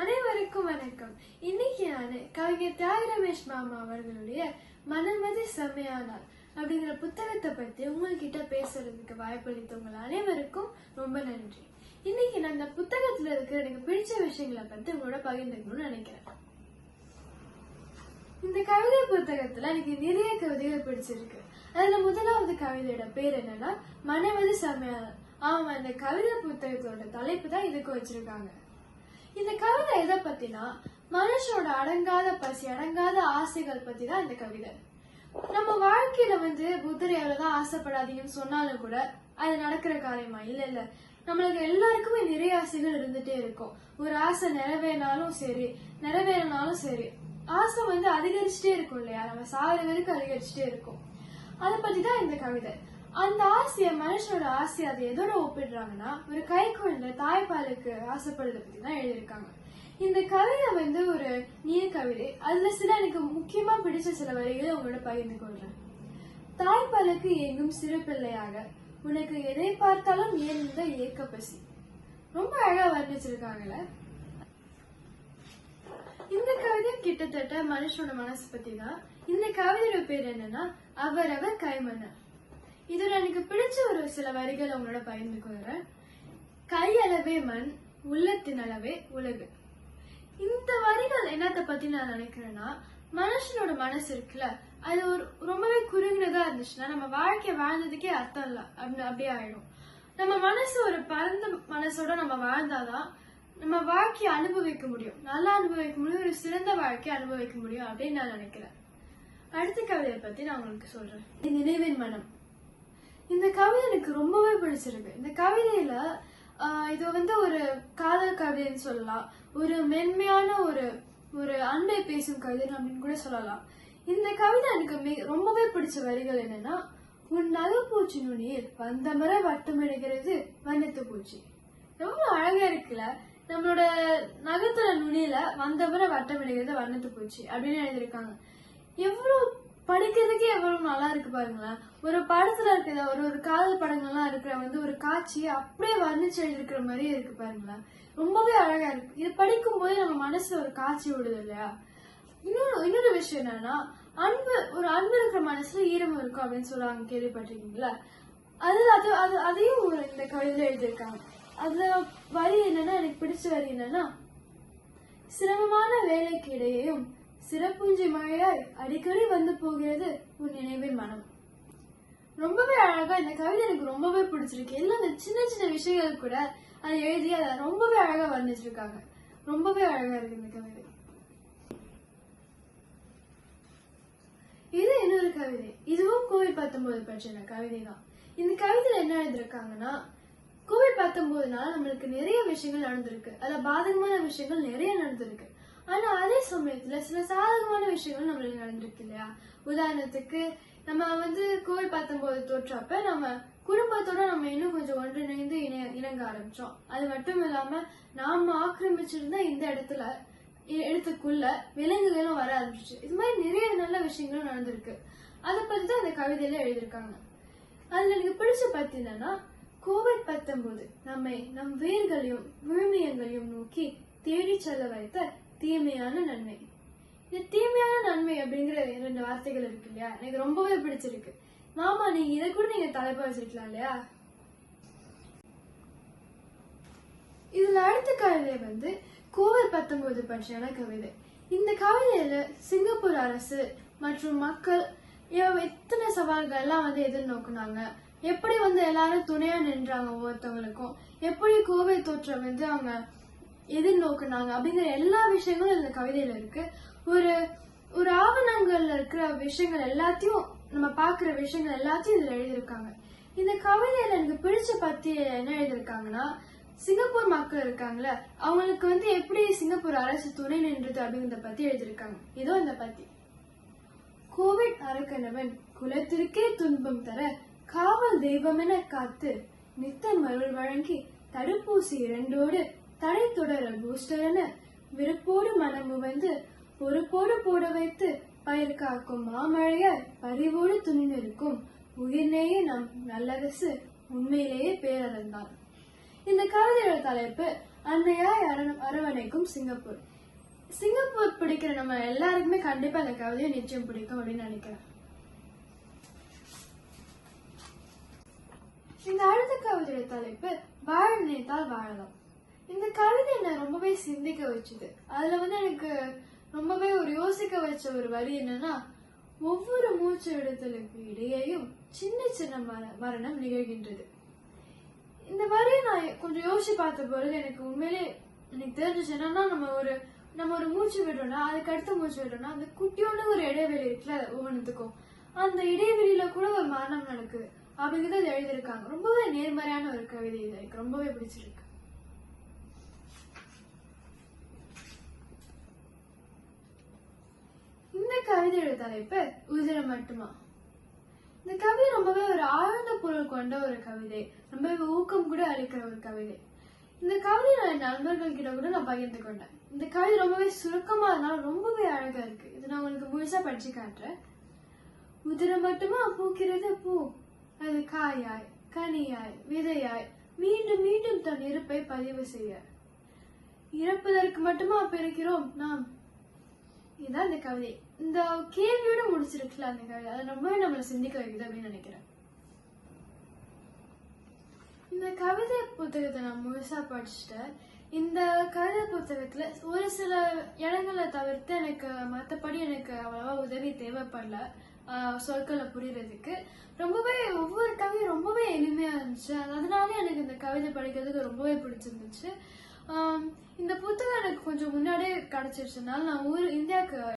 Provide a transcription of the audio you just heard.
அனைவருக்கும் வணக்கம். இன்னைக்கு நான் கவிஞர் தியாக ரமேஷ் மாமா அவர்களுடைய மனமதி செம்மையானார் அப்படிங்கிற புத்தகத்தை பற்றி உங்ககிட்ட பேசுறதுக்கு வாய்ப்பளித்த உங்கள் அனைவருக்கும் ரொம்ப நன்றி. இன்னைக்கு நான் இந்த புத்தகத்துல இருக்கிற எனக்கு பிடிச்ச விஷயங்களை பத்தி உங்களோட பகிர்ந்துக்கணும்னு நினைக்கிறேன். இந்த கவிதை புத்தகத்துல எனக்கு நிறைய கவிதைகள் பிடிச்சிருக்கு. அதுல முதலாவது கவிதையோட பேர் என்னன்னா மனமதி செம்மையானார். ஆமா இந்த கவிதை புத்தகத்தோட தலைப்பு தான் இதுக்கு வச்சிருக்காங்க. இந்த கவிதை எதை பத்தினா மனுஷனோட அடங்காத பசி அடங்காத ஆசைகள் பத்தி தான் இந்த கவிதை. நம்ம வாழ்க்கையில வந்து புத்தர் எவ்வளவுதான் ஆசைப்படாதீங்கன்னு சொன்னாலும் கூட அது நடக்கிற காரியமா? இல்ல இல்ல. நம்மளுக்கு எல்லாருக்குமே நிறைய ஆசைகள் இருந்துட்டே இருக்கும். ஒரு ஆசை நிறைவேறினாலும் சரி நிறைவேறினாலும் சரி ஆசை வந்து அதிகரிச்சுட்டே இருக்கும் இல்லையா? நம்ம சாகிற வரைக்கும் அதிகரிச்சுட்டே இருக்கும். அதை பத்தி தான் இந்த கவிதை. அந்த ஆசையை மனுஷனோட ஆசை அதை எதோட ஒப்பிடுறாங்கன்னா ஒரு கை தாய்ப்பாலுக்கு ஆசைப்படுறத பத்தி தான் எழுதியிருக்காங்க. இந்த கவிதை வந்து ஒரு நீர் கவிதை. அதுல சில எனக்கு முக்கியமா பிடிச்ச சில வரிகளை உங்களோட பகிர்ந்து கொள்றேன். தாய்ப்பாலுக்கு எங்கும் சிறு பிள்ளையாக உனக்கு எதை பார்த்தாலும் ஏந்த ஏக்க பசி. ரொம்ப அழகா வர்ணிச்சிருக்காங்கல்ல? இந்த கவிதை கிட்டத்தட்ட மனுஷனோட மனசு பத்தி தான் இந்த கவிதையோட பேர் என்னன்னா அவரவர் கைமன்னர். இதுல எனக்கு பிடிச்ச ஒரு சில வரிகள் உங்களோட பகிர்ந்து கையளவே மண் உள்ளத்தின் அளவே உலகு. இந்த வரிகள் என்னத்தை பத்தி நான் நினைக்கிறேன்னா மனுஷனோட மனசு இருக்குல்ல அது ஒரு ரொம்பவே குறுகினதா இருந்துச்சுன்னா நம்ம வாழ்க்கை வாழ்ந்ததுக்கே அர்த்தம் இல்ல அப்படி அப்படியே ஆயிடும். நம்ம மனசு ஒரு பரந்த மனசோட நம்ம வாழ்ந்தாதான் நம்ம வாழ்க்கையை அனுபவிக்க முடியும். நல்லா அனுபவிக்க முடியும் ஒரு சிறந்த வாழ்க்கையை அனுபவிக்க முடியும் அப்படின்னு நான் நினைக்கிறேன். அடுத்த கவிதையை பத்தி நான் உங்களுக்கு சொல்றேன். நினைவின் மனம். இந்த கவிதை எனக்கு ரொம்பவே பிடிச்சிருக்கு. இந்த கவிதையில இது வந்து ஒரு காதல் கவிதைன்னு சொல்லலாம். ஒரு மென்மையான ஒரு ஒரு அன்பை பேசும் கவிதை அப்படின்னு கூட சொல்லலாம். இந்த கவிதை எனக்கு ரொம்பவே பிடிச்ச வரிகள் என்னன்னா உன் நகைப்பூச்சி நுனியில் வட்டம் வட்டமிடுகிறது வண்ணத்து பூச்சி. ரொம்ப அழகா இருக்குல்ல? நம்மளோட நகத்துல நுனியில முறை வட்டமிடுகிறது வண்ணத்து பூச்சி அப்படின்னு எழுதியிருக்காங்க. எவ்வளவு படிக்கிறதுக்கே எவ்வளவு நல்லா இருக்கு பாருங்களேன். ஒரு படத்துல இருக்கிற ஒரு ஒரு காதல் படங்கள்லாம் இருக்கிற வந்து ஒரு காட்சியை அப்படியே வர்ணிச்சு எழுதிருக்கிற மாதிரியே இருக்கு பாருங்களேன். ரொம்பவே அழகா இருக்கு. இது படிக்கும் போது நம்ம மனசுல ஒரு காட்சி விடுது இல்லையா? இன்னொரு இன்னொரு விஷயம் என்னன்னா அன்பு ஒரு அன்பு இருக்கிற மனசுல ஈரம் இருக்கும் அப்படின்னு சொல்லுவாங்க கேள்விப்பட்டிருக்கீங்களா? அது அது அது அதையும் ஒரு இந்த கவிதையில எழுதியிருக்காங்க. அதுல வரி என்னன்னா எனக்கு பிடிச்ச வரி என்னன்னா சிரமமான வேலைக்கு இடையேயும் சிறப்புஞ்சி மழையாய் அடிக்கடி வந்து போகிறது உன் நினைவின் மனம். ரொம்பவே அழகா இந்த கவிதை எனக்கு ரொம்பவே பிடிச்சிருக்கு. எல்லாம் அந்த சின்ன சின்ன விஷயங்கள் கூட அதை எழுதி அதை ரொம்பவே அழகா வர்ணிச்சிருக்காங்க ரொம்பவே அழகா இருக்கு இந்த கவிதை. இது இன்னொரு கவிதை. இதுவும் கோவில் பத்தொன்பது பற்றின கவிதை தான் இந்த கவிதையில என்ன எழுதிருக்காங்கன்னா கோவில் பத்தொன்பதுனால நம்மளுக்கு நிறைய விஷயங்கள் நடந்திருக்கு. அதுல பாதகமான விஷயங்கள் நிறைய நடந்திருக்கு. ஆனா அதே சமயத்துல சில சாதகமான விஷயங்கள் நம்மளுக்கு நடந்திருக்கு இல்லையா உதாரணத்துக்கு நம்ம வந்து கோவிட் பத்தொன்பது தோற்றப்ப நம்ம குடும்பத்தோட நம்ம இன்னும் கொஞ்சம் ஒன்றிணைந்து இணைய இணங்க ஆரம்பிச்சோம். அது மட்டும் இல்லாம நாம ஆக்கிரமிச்சிருந்த இந்த இடத்துல இ- இடத்துக்குள்ள விலங்குகளும் வர ஆரம்பிச்சிச்சு. இது மாதிரி நிறைய நல்ல விஷயங்களும் நடந்திருக்கு. அதை பத்தி தான் அந்த கவிதையில எழுதியிருக்காங்க. அதுல எனக்கு பிடிச்ச பத்தி என்னன்னா கோவிட் பத்தொன்பது நம்மை நம் வேர்களையும் விழுமியங்களையும் நோக்கி தேடி செல்ல வைத்த தீமையான நன்மை. இந்த தீமையான நன்மை அப்படிங்கிற இரண்டு வார்த்தைகள் இருக்கு இல்லையா? எனக்கு ரொம்பவே பிடிச்சிருக்கு. மாமா நீங்க இதை கூட நீங்க தலைப்பா வச்சிருக்கலாம் இல்லையா? இதுல அடுத்த கவிதை வந்து கோவில் பத்தொன்பது பற்றியான கவிதை. இந்த கவிதையில சிங்கப்பூர் அரசு மற்றும் மக்கள் எத்தனை சவால்கள் எல்லாம் வந்து எதிர்நோக்குனாங்க எப்படி வந்து எல்லாரும் துணையா நின்றாங்க ஒவ்வொருத்தவங்களுக்கும்? எப்படி கோவில் தோற்றம் வந்து அவங்க எதிர்நோக்குனாங்க அப்படிங்கிற எல்லா விஷயங்களும் இந்த கவிதையில இருக்கு. ஒரு ஒரு ஆவணங்கள்ல இருக்கிற விஷயங்கள் எல்லாத்தையும் நம்ம பாக்குற விஷயங்கள் எல்லாத்தையும் இதுல எழுதியிருக்காங்க. இந்த கவிதையில எனக்கு பிடிச்ச பத்தி என்ன எழுதியிருக்காங்கன்னா சிங்கப்பூர் மக்கள் இருக்காங்கல்ல அவங்களுக்கு வந்து எப்படி சிங்கப்பூர் அரசு துணை நின்றது அப்படிங்கிறத பத்தி எழுதியிருக்காங்க. இதோ இந்த பத்தி. கோவிட் அரக்கணவன் குலத்திற்கே துன்பம் தர காவல் தெய்வமென காத்து நித்தம் அருள் வழங்கி தடுப்பூசி இரண்டோடு தடை தொடர பூஸ்டர் என விருப்போடு மனமு வந்து பொறுப்போடு போட வைத்து பயிர் காக்கும் மாமழையாய் பரிவோடு துணி நிற்கும் உயிர்நேயே நம் நல்லரசு உண்மையிலேயே பேரறந்தான் இந்த கவிதையோட தலைப்பு அன்னையாய் அரவணைக்கும் சிங்கப்பூர். சிங்கப்பூர் பிடிக்கிற நம்ம எல்லாருக்குமே கண்டிப்பா அந்த கவிதையை நிச்சயம் பிடிக்கும் அப்படின்னு நினைக்கிறேன். இந்த அடுத்த கவிதையோட தலைப்பு வாழ நினைத்தால் வாழலாம். இந்த கவிதை என்ன ரொம்பவே சிந்திக்க வச்சுது. அதுல வந்து எனக்கு ரொம்பவே ஒரு யோசிக்க வச்ச ஒரு வரி என்னன்னா ஒவ்வொரு மூச்சு விடுதலுக்கு இடையேயும் சின்ன சின்ன மர- மரணம் நிகழ்கின்றது. இந்த வரியை நான் கொஞ்சம் யோசிச்சு பார்த்த பொழுது எனக்கு உண்மையிலே எனக்கு தெரிஞ்சிச்சு என்னன்னா நம்ம ஒரு நம்ம ஒரு மூச்சு விடுறோம்னா அதுக்கு அடுத்த மூச்சு விடுறோம்னா அந்த குட்டியோட ஒரு இடைவெளி இருக்குல்ல ஒவ்வொன்றுத்துக்கும் அந்த இடைவெளியில கூட ஒரு மரணம் நடக்குது. அப்படிங்கிறத அது எழுதியிருக்காங்க. ரொம்பவே நேர்மறையான ஒரு கவிதை இது. எனக்கு ரொம்பவே பிடிச்சிருக்கு இந்த கவிதையோட தலைப்பு உதிரம் மட்டுமா? இந்த கவிதை ரொம்பவே ஒரு ஆழ்ந்த பொருள் கொண்ட ஒரு கவிதை. ரொம்பவே ஊக்கம் கூட அளிக்கிற ஒரு கவிதை. இந்த கவிதை நான் என் நண்பர்கள் கிட்ட கூட நான் பகிர்ந்து கொண்டேன். இந்த கவிதை ரொம்பவே சுருக்கமா இருந்தாலும் ரொம்பவே அழகா இருக்கு. இது நான் உங்களுக்கு முழுசா படிச்சு காட்டுறேன். உதிரம் மட்டுமா? பூக்கிறது பூ. அது காயாய் கனியாய் விதையாய். மீண்டும் மீண்டும் தன் இருப்பை பதிவு செய்ய. இறப்பதற்கு மட்டுமா பிறக்கிறோம் நாம்? இதுதான் இந்த கவிதை. இந்த கேள்வியோட முடிச்சிருக்குல்ல அந்த அது ரொம்பவே நம்மளை சிந்திக்க வைக்குது அப்படின்னு நினைக்கிறேன். இந்த கவிதை புத்தகத்தை நான் முழுசா படிச்சுட்டேன். இந்த கவிதை புத்தகத்துல ஒரு சில இடங்களை தவிர்த்து எனக்கு மற்றபடி எனக்கு அவ்வளவா உதவி தேவைப்படல. சொற்களை புரியறதுக்கு. ரொம்பவே ஒவ்வொரு கவியும் ரொம்பவே எளிமையா இருந்துச்சு. அதனால எனக்கு இந்த கவிதை படிக்கிறதுக்கு ரொம்பவே பிடிச்சிருந்துச்சு. இந்த புத்தகம் எனக்கு கொஞ்சம் முன்னாடியே கிடைச்சிருச்சுனால நான் ஊர் இந்தியாவுக்கு